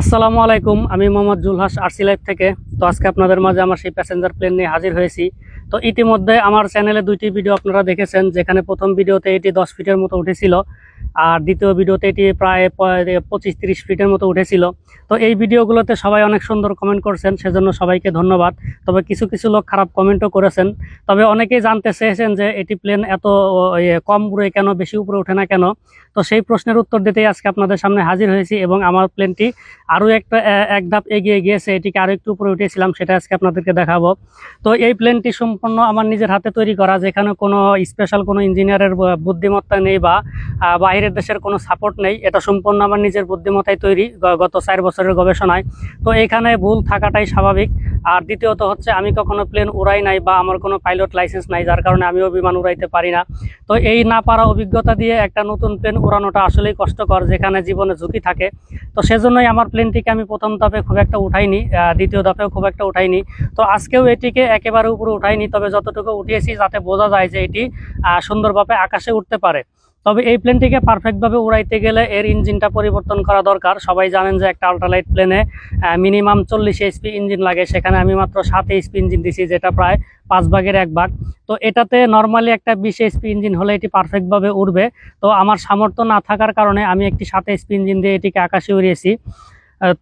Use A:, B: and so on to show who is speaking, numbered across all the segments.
A: আসসালামু আলাইকুম, আমি মোহাম্মদ জুলহাস আরসি লাইফ থেকে। তো আজকে আপনাদের মাঝে আমার সেই প্যাসেঞ্জার প্লেন নিয়ে হাজির হয়েছি। তো ইতিমধ্যে আমার চ্যানেলে দুইটি ভিডিও আপনারা দেখেছেন, যেখানে প্রথম ভিডিওতে এটি দশ ফিটের মতো উঠেছিল। আর দ্বিতীয় ভিডিওতে এটি প্রায় পঁচিশ তিরিশ ফিটের মতো উঠেছিল। তো এই ভিডিওগুলোতে সবাই অনেক সুন্দর কমেন্ট করছেন সেজন্য সবাইকে ধন্যবাদ। তবে কিছু কিছু লোক খারাপ কমেন্টও করেছেন। তবে অনেকেই জানতে চেয়েছেন যে এটি প্লেন এত ইয়ে, কম উড়ে কেন বেশি উপরে ওঠে না কেন? তো সেই প্রশ্নের উত্তর দিতেই আজকে আপনাদের সামনে হাজির হয়েছি এবং আমার প্লেনটি আরও একটা এক ধাপ এগিয়ে গিয়েছে। এটিকে আরও একটু উপরে উঠেছিলাম সেটা আজকে আপনাদেরকে দেখাবো। তো এই প্লেনটি সম্পূর্ণ আমার নিজের হাতে তৈরি করা যেখানে কোনো স্পেশাল কোনো ইঞ্জিনিয়ারের বুদ্ধিমত্তা নেই বা আহ, বাইরের দেশের কোনো সাপোর্ট নেই। এটা সম্পূর্ণ আমার নিজের বুদ্ধিমতায় তৈরি গত চার বছরের গবেষণায়। তো এখানে ভুল থাকাটাই স্বাভাবিক। আর দ্বিতীয়ত হচ্ছে, আমি কখনো প্লেন উড়াই নাই বা আমার কোনো পাইলট লাইসেন্স নাই, যার কারণে আমিও বিমান উড়াইতে পারি না। তো এই না পারা অভিজ্ঞতা দিয়ে একটা নতুন প্লেন উড়ানোটা আসলেই কষ্টকর, যেখানে জীবনে ঝুঁকি থাকে। তো সেজন্যই আমার প্লেনটিকে আমি প্রথম ধাপে খুব একটা উঠাইনি দ্বিতীয় ধাপেও খুব একটা উঠাইনি। তো আজকেও এটিকে একেবারে উপরে উঠাইনি, তবে যতটুকু উঠিয়েছি, যাতে বোঝা যায় যে এটি সুন্দরভাবে আকাশে উঠতে পারে। তবে এই প্লেনটিকে পারফেক্টভাবে উড়াইতে গেলে এর ইঞ্জিনটা পরিবর্তন করা দরকার। সবাই জানেন যে একটা আল্ট্রালাইট প্লেনে মিনিমাম চল্লিশ এইচপি ইঞ্জিন লাগে। সেখানে আমি মাত্র সাত এইচপি ইঞ্জিন দিছি, যেটা প্রায় পাঁচ ভাগের এক ভাগ। তো এটাতে নর্মালি একটা বিশ এইচপি ইঞ্জিন হলে এটি পারফেক্টভাবে উড়বে। তো আমার সামর্থ্য না থাকার কারণে আমি একটি সাত এইচপি ইঞ্জিন দিয়ে এটিকে আকাশে উড়িয়েছি।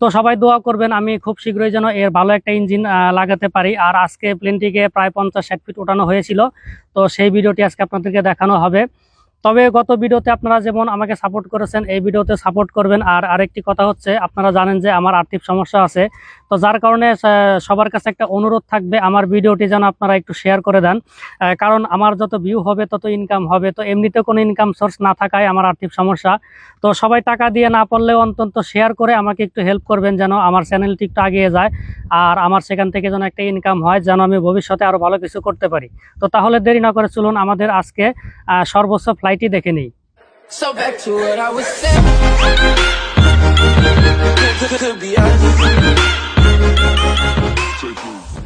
A: তো সবাই দোয়া করবেন, আমি খুব শীঘ্রই যেন এর ভালো একটা ইঞ্জিন লাগাতে পারি। আর আজকে প্লেনটিকে প্রায় পঞ্চাশ ষাট ফিট ওঠানো হয়েছিল। তো সেই ভিডিওটি আজকে আপনাদেরকে দেখানো হবে। তবে গত ভিডিওতে আপনারা যেমন আমাকে সাপোর্ট করেছেন, এই ভিডিওতে সাপোর্ট করবেন। আর আরেকটি কথা হচ্ছে, আপনারা জানেন যে আমার আর্থিক সমস্যা আছে। তো যার কারণে সবার কাছে একটা অনুরোধ থাকবে, আমার ভিডিওটি যেন আপনারা একটু শেয়ার করে দেন। কারণ আমার যত ভিউ হবে, তত ইনকাম হবে, তো এমনিতে কোনো ইনকাম সোর্স না থাকায় আমার আর্থিক সমস্যা। তো সবাই টাকা দিয়ে না পারলেও অন্তত শেয়ার করে আমাকে একটু হেল্প করবেন যেন আমার চ্যানেলটি একটু আগিয়ে যায়, আর আমার সেখান থেকে যেন একটা ইনকাম হয়, যেন আমি ভবিষ্যতে আরও ভালো কিছু করতে পারি। তো তাহলে দেরি না করে চলুন, আমাদের আজকে সর্বোচ্চ ফ্লাইটই দেখে নিই।
B: So back to what I was saying. Take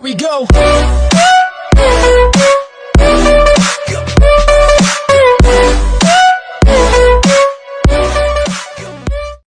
B: we go.